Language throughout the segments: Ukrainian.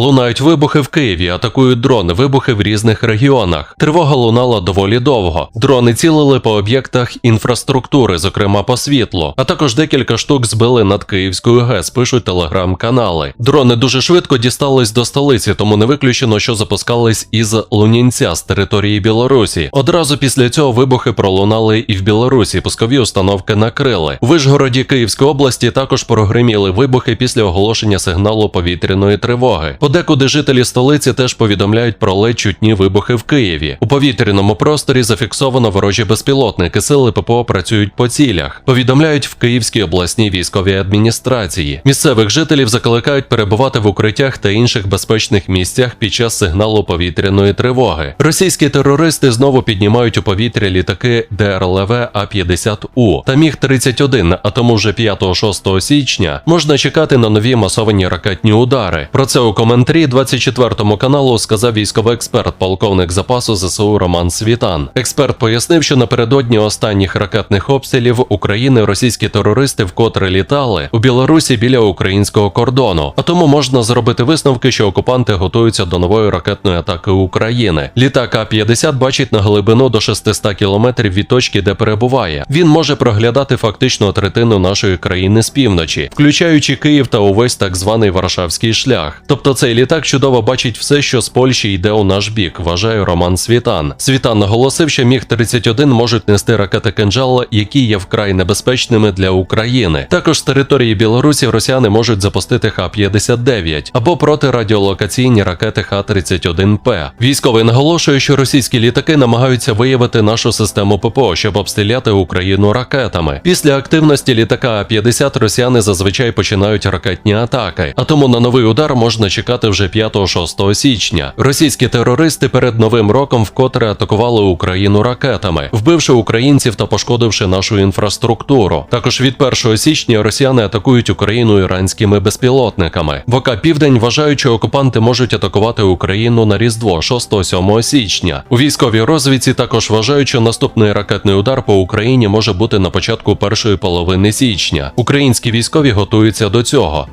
Лунають вибухи в Києві, атакують дрони, вибухи в різних регіонах. Тривога лунала доволі довго. Дрони цілили по об'єктах інфраструктури, зокрема по світлу, а також декілька штук збили над Київською ГЕС, пишуть телеграм-канали. Дрони дуже швидко дістались до столиці, тому не виключено, що запускались із Лунінця з території Білорусі. Одразу після цього вибухи пролунали і в Білорусі. Пускові установки накрили. У Вишгороді Київської області також прогриміли вибухи після оголошення сигналу повітряної тривоги. Подекуди жителі столиці теж повідомляють про ледь чутні вибухи в Києві. У повітряному просторі зафіксовано ворожі безпілотники. Сили ППО працюють по цілях. Повідомляють в Київській обласній військовій адміністрації. Місцевих жителів закликають перебувати в укриттях та інших безпечних місцях під час сигналу повітряної тривоги. Російські терористи знову піднімають у повітря літаки ДРЛВ А-50У та Міг-31, а тому вже 5-6 січня можна чекати на нові масовані ракетні удари. Про це у коментарі 24 каналу сказав військовий експерт, полковник запасу ЗСУ Роман Світан. Експерт пояснив, що напередодні останніх ракетних обстрілів України російські терористи вкотре літали у Білорусі біля українського кордону. А тому можна зробити висновки, що окупанти готуються до нової ракетної атаки України. Літак А-50 бачить на глибину до 600 кілометрів від точки, де перебуває. Він може проглядати фактично третину нашої країни з півночі, включаючи Київ та увесь так званий Варшавський шлях. Тобто цей літак чудово бачить все, що з Польщі йде у наш бік, вважає Роман Світан. Світан наголосив, що міг 31 можуть нести ракети кинджала, які є вкрай небезпечними для України. Також з території Білорусі росіяни можуть запустити Х-59 або протирадіолокаційні ракети Х-31П. Військовий наголошує, що російські літаки намагаються виявити нашу систему ППО, щоб обстріляти Україну ракетами. Після активності літака А-50 росіяни зазвичай починають ракетні атаки, а тому на новий удар можна чекати вже 5-6 січня. Російські терористи перед новим роком вкотре атакували Україну ракетами, вбивши українців та пошкодивши нашу інфраструктуру. Також від 1 січня росіяни атакують Україну іранськими безпілотниками. В ОК Південь вважають, що окупанти можуть атакувати Україну на Різдво 6-7 січня. У військовій розвідці також вважають, що наступний ракетний удар по Україні може бути на початку першої половини січня. Українські військові готуються до цього.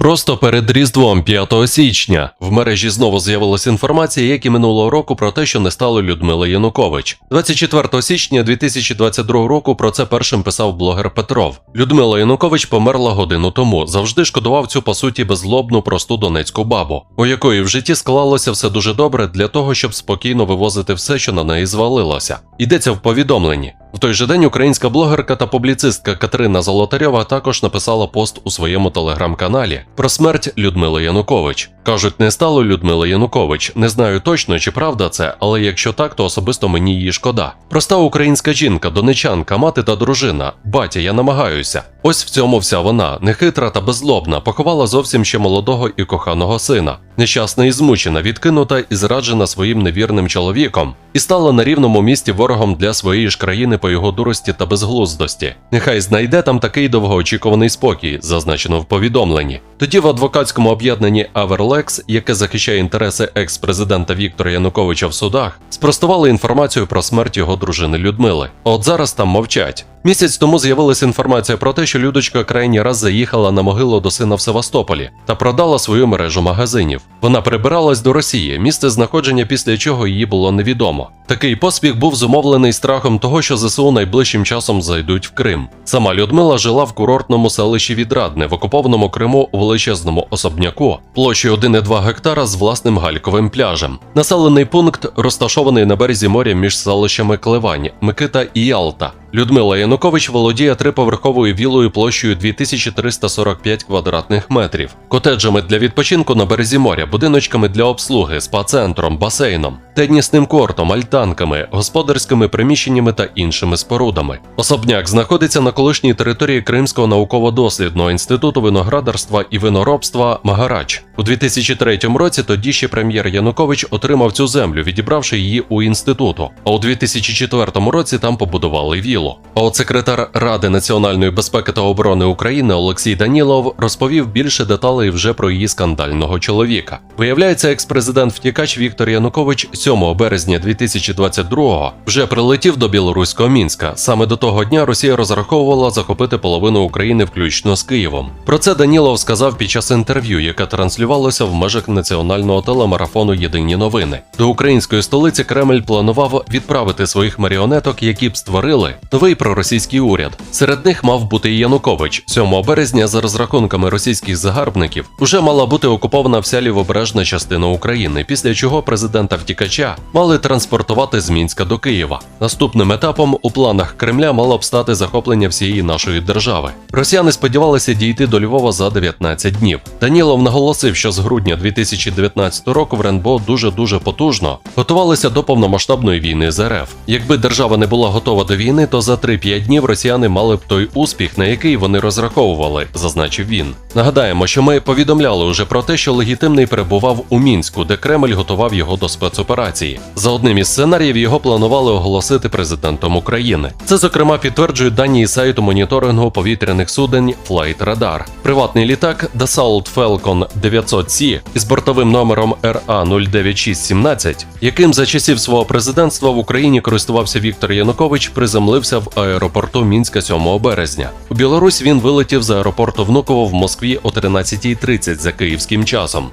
Просто перед Різдвом 5 січня в мережі знову з'явилася інформація, як і минулого року, про те, що не стало Людмила Янукович. 24 січня 2022 року про це першим писав блогер Петров. Людмила Янукович померла годину тому. Завжди шкодував цю по суті беззлобну просту донецьку бабу, у якої в житті склалося все дуже добре для того, щоб спокійно вивозити все, що на неї звалилося. Йдеться в повідомленні. В той же день українська блогерка та публіцистка Катерина Золотарьова також написала пост у своєму телеграм-каналі про смерть Людмили Янукович. Кажуть, не стало Людмили Янукович. Не знаю точно, чи правда це, але якщо так, то особисто мені її шкода. Проста українська жінка, донечанка, мати та дружина. Батя, я намагаюся. Ось в цьому вся вона, нехитра та беззлобна, поховала зовсім ще молодого і коханого сина. Нещасна і змучена, відкинута і зраджена своїм невірним чоловіком, і стала на рівному місці ворогом для своєї ж країни по його дурості та безглуздості. Нехай знайде там такий довгоочікуваний спокій, зазначено в повідомленні. Тоді в адвокатському об'єднанні Аверлекс, яке захищає інтереси екс-президента Віктора Януковича в судах, спростували інформацію про смерть його дружини Людмили. От зараз там мовчать. Місяць тому з'явилася інформація про те, що Людочка крайній раз заїхала на могилу до сина в Севастополі та продала свою мережу магазинів. Вона перебиралась до Росії, місце знаходження після чого її було невідомо. Такий поспіх був зумовлений страхом того, що ЗСУ найближчим часом зайдуть в Крим. Сама Людмила жила в курортному селищі Відрадне в окупованому Криму у величезному особняку площею 1,2 гектара з власним гальковим пляжем. Населений пункт розташований на березі моря між селищами Кливань, Микита і Ялта. Людмила Янукович володіє триповерховою вілою площею 2345 квадратних метрів, котеджами для відпочинку на березі моря, будиночками для обслуги, спа-центром, басейном, тенісним кортом, альтанками, господарськими приміщеннями та іншими спорудами. Особняк знаходиться на колишній території Кримського науково-дослідного інституту виноградарства і виноробства Магарач. У 2003 році тоді ще прем'єр Янукович отримав цю землю, відібравши її у інституту. А у 2004 році там побудували вілу. От секретар Ради національної безпеки та оборони України Олексій Данілов розповів більше деталей вже про її скандального чоловіка. Виявляється, екс-президент втікач Віктор Янукович 7 березня 2022-го вже прилетів до білоруського мінська. Саме до того дня Росія розраховувала захопити половину України, включно з Києвом. Про це Данілов сказав під час інтерв'ю, яке транслювалося в межах національного телемарафону Єдині новини. До української столиці Кремль планував відправити своїх маріонеток, які б створили новий проросійський уряд. Серед них мав бути і Янукович. 7 березня, за розрахунками російських загарбників, уже мала бути окупована вся лівобережна частина України, після чого президента втікача мали транспортувати з Мінська до Києва. Наступним етапом у планах Кремля мало б стати захоплення всієї нашої держави. Росіяни сподівалися дійти до Львова за 19 днів. Данілов наголосив, що з грудня 2019 року в РНБО дуже дуже потужно готувалися до повномасштабної війни з РФ. Якби держава не була готова до війни, то за 3-5 днів росіяни мали б той успіх, на який вони розраховували, зазначив він. Нагадаємо, що ми повідомляли уже про те, що легітимний перебував у мінську, де Кремль готував його до спецоперації. За одним із сценаріїв його планували оголосити президентом України. Це зокрема підтверджують дані із сайту моніторингу повітряних суден Flight Radar. Приватний літак Dassault Falcon 900C із бортовим номером RA 09617, яким за часів свого президентства в Україні користувався Віктор Янукович, приземлився в аеропорту Мінська 7 березня. У Білорусь він вилетів з аеропорту Внуково в Москві о 13.30 за київським часом.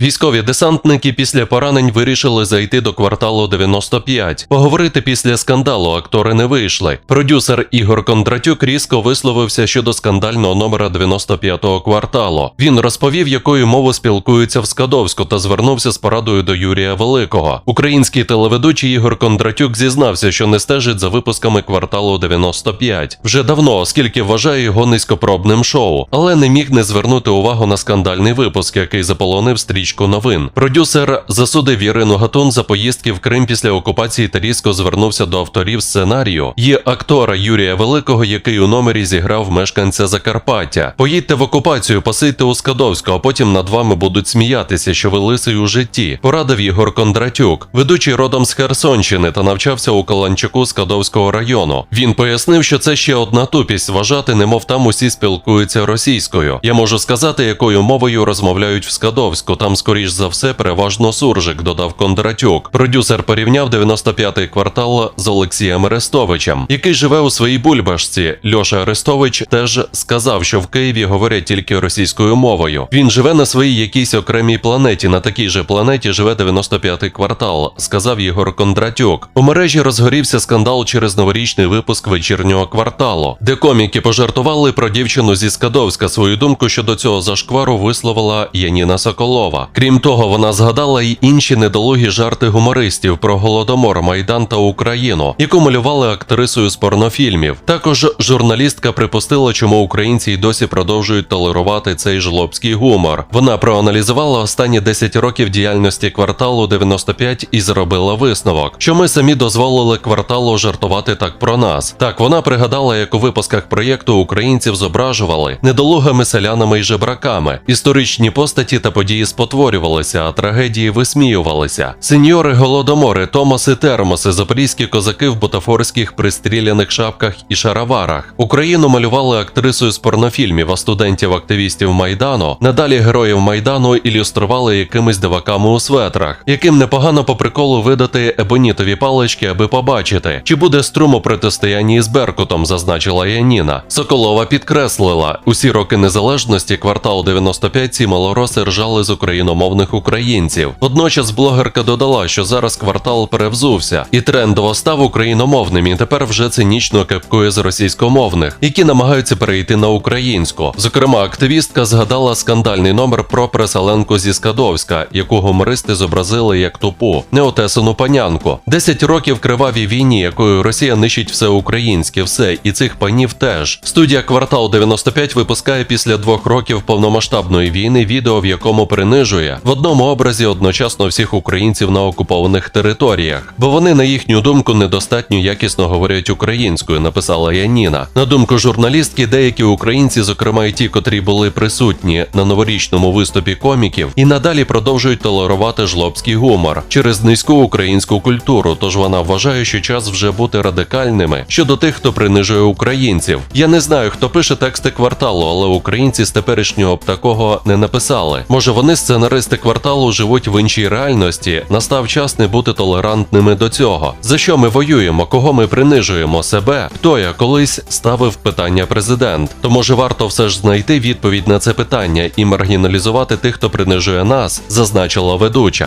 Військові десантники після поранень вирішили зайти до кварталу 95. Поговорити після скандалу актори не вийшли. Продюсер Ігор Кондратюк різко висловився щодо скандального номера 95-го кварталу. Він розповів, якою мовою спілкуються в Скадовську, та звернувся з порадою до Юрія Великого. Український телеведучий Ігор Кондратюк зізнався, що не стежить за випусками кварталу 95 вже давно, оскільки вважає його низькопробним шоу, але не міг не звернути увагу на скандальний випуск, який заполонив стрічку новин. Продюсер засудив Ірину Гатун за поїздки в Крим після окупації та різко звернувся до авторів сценарію. Є актора Юрія Великого, який у номері зіграв мешканця Закарпаття. Поїдьте в окупацію, посидьте у Скадовську, а потім над вами будуть сміятися, що ви лисий у житті. Порадив Ігор Кондратюк, ведучий родом з Херсонщини та навчався у Каланчуку Скадовського району. Він пояснив, що це ще одна тупість вважати, немов там усі спілкуються російською. Я можу сказати, якою мовою розмовляють в Скадовську. Там скоріш за все переважно суржик, додав Кондратюк. Продюсер порівняв 95-й квартал з Олексієм Арестовичем, який живе у своїй бульбашці. Льоша Арестович теж сказав, що в Києві говорять тільки російською мовою. Він живе на своїй якійсь окремій планеті. На такій же планеті живе 95-й квартал, сказав Єгор Кондратюк. У мережі розгорівся скандал через новорічний випуск вечірнього кварталу, де коміки пожартували про дівчину зі Скадовська. Свою думку щодо цього зашквару висловила Яніна Соколова. Крім того, вона згадала й інші недолугі жарти гумористів про голодомор, майдан та Україну, яку малювали актрисою з порнофільмів. Також журналістка припустила, чому українці й досі продовжують толерувати цей жлобський гумор. Вона проаналізувала останні 10 років діяльності кварталу 95 і зробила висновок, що ми самі дозволили кварталу жартувати так про нас. Так вона пригадала, як у випусках проєкту українців зображували недолугими селянами й жебраками, історичні постаті та події спотворювалися, а трагедії висміювалися. Сеньори голодомори, Томаси Термоси, запорізькі козаки в бутафорських пристріляних шапках і шароварах. Україну малювали актрисою з порнофільмів, а студентів-активістів Майдану, надалі героїв Майдану ілюстрували якимись диваками у светрах, яким непогано по приколу видати ебонітові палички, аби побачити, чи буде струм у протистоянні із Беркутом, зазначила Яніна. Соколова підкреслила, усі роки незалежності квартал 95 ці малороси ржали з україномовних українців. Водночас блогерка додала, що зараз квартал перевзувся, і трендово став україномовним, і тепер вже цинічно кепкує з російськомовних, які намагаються перейти на українську. Зокрема, активістка згадала скандальний номер про переселенку зі Скадовська, яку гумористи зобразили як тупу, неотесану панянку. Десять років кривавій війні, якою Росія нищить все українське, все і цих панів теж. Студія Квартал 95 випускає після двох років повномасштабної війни відео, в якому принижує принижує в одному образі одночасно всіх українців на окупованих територіях, бо вони, на їхню думку, недостатньо якісно говорять українською, написала Яніна. На думку журналістки, деякі українці, зокрема й ті, котрі були присутні на новорічному виступі коміків, і надалі продовжують толерувати жлобський гумор через низьку українську культуру. Тож вона вважає, що час вже бути радикальними щодо тих, хто принижує українців. Я не знаю, хто пише тексти кварталу, але українці з теперішнього б такого не написали. Може, вони сценаристи кварталу живуть в іншій реальності. Настав час не бути толерантними до цього. За що ми воюємо? Кого ми принижуємо себе? Хто я колись ставив питання президент? То може варто все ж знайти відповідь на це питання і маргіналізувати тих, хто принижує нас, зазначила ведуча.